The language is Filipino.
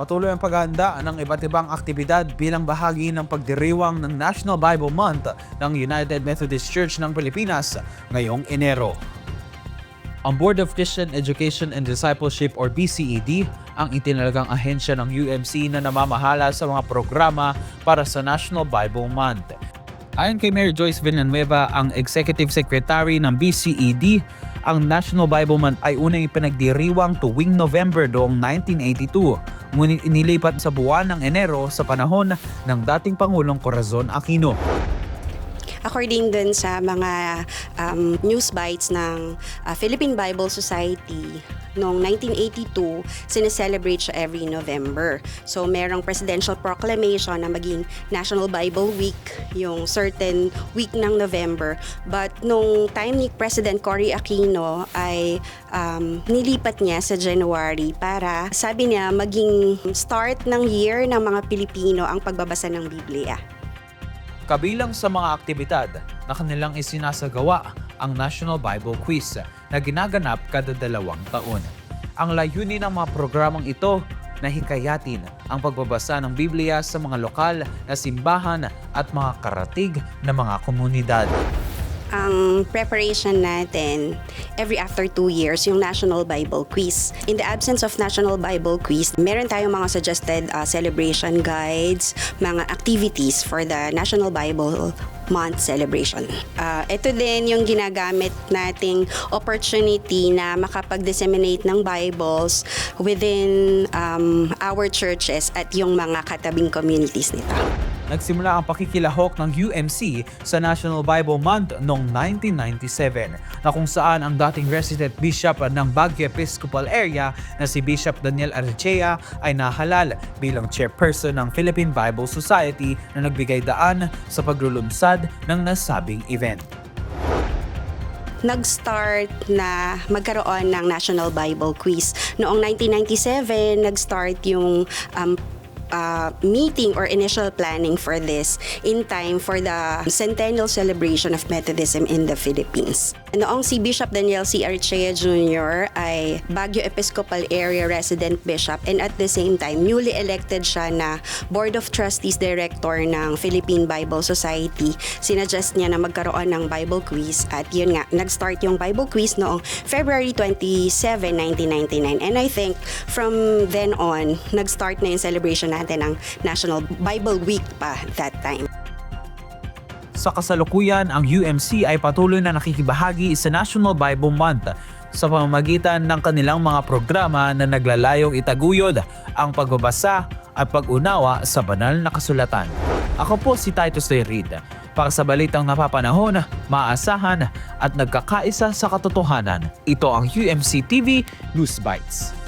patuloy ang paghahanda ng iba't ibang aktibidad bilang bahagi ng pagdiriwang ng National Bible Month ng United Methodist Church ng Pilipinas ngayong Enero. Ang Board of Christian Education and Discipleship or BCED ang itinalagang ahensya ng UMC na namamahala sa mga programa para sa National Bible Month. Ayon kay Mary Joyce Villanueva, ang Executive Secretary ng BCED, ang National Bible Month ay unang ipinagdiriwang tuwing November noong 1982, ngunit inilipat sa buwan ng Enero sa panahon ng dating Pangulong Corazon Aquino. According dun sa mga um, news bites ng uh, Philippine Bible Society, noong 1982, sineselebrate siya every November. So, merong presidential proclamation na maging National Bible Week, yung certain week ng November. But nung time ni President Cory Aquino ay um, nilipat niya sa January para, sabi niya, maging start ng year ng mga Pilipino ang pagbabasa ng Biblia. Kabilang sa mga aktibidad na kanilang isinasagawa ang National Bible Quiz na ginaganap kada dalawang taon. Ang layunin ng mga programang ito na hikayatin ang pagbabasa ng Biblia sa mga lokal na simbahan at mga karatig na mga komunidad. Ang preparation natin every after two years, yung National Bible Quiz. In the absence of National Bible Quiz, meron tayong mga suggested uh, celebration guides, mga activities for the National Bible month celebration. Uh, ito din yung ginagamit nating opportunity na makapag-disseminate ng Bibles within um, our churches at yung mga katabing communities nito. Nagsimula ang pakikilahok ng UMC sa National Bible Month noong 1997 na kung saan ang dating resident bishop ng Baguio Episcopal Area na si Bishop Daniel Archea ay nahalal bilang chairperson ng Philippine Bible Society na nagbigay daan sa paglulunsad ng nasabing event. nag-start na magkaroon ng National Bible Quiz. Noong 1997, nag-start yung um, uh, meeting or initial planning for this in time for the centennial celebration of Methodism in the Philippines. Noong si Bishop Daniel C. Archea Jr. ay Baguio Episcopal Area Resident Bishop and at the same time, newly elected siya na Board of Trustees Director ng Philippine Bible Society. Sinuggest niya na magkaroon ng Bible quiz at yun nga, nag-start yung Bible quiz noong February 27, 1999. And I think from then on, nag-start na yung celebration natin ng National Bible Week pa that time. Sa kasalukuyan, ang UMC ay patuloy na nakikibahagi sa National Bible Month sa pamamagitan ng kanilang mga programa na naglalayong itaguyod ang pagbabasa at pag-unawa sa banal na kasulatan. Ako po si Titus Ray Reed para sa balitang napapanahon, maaasahan at nagkakaisa sa katotohanan. Ito ang UMC TV News Bites.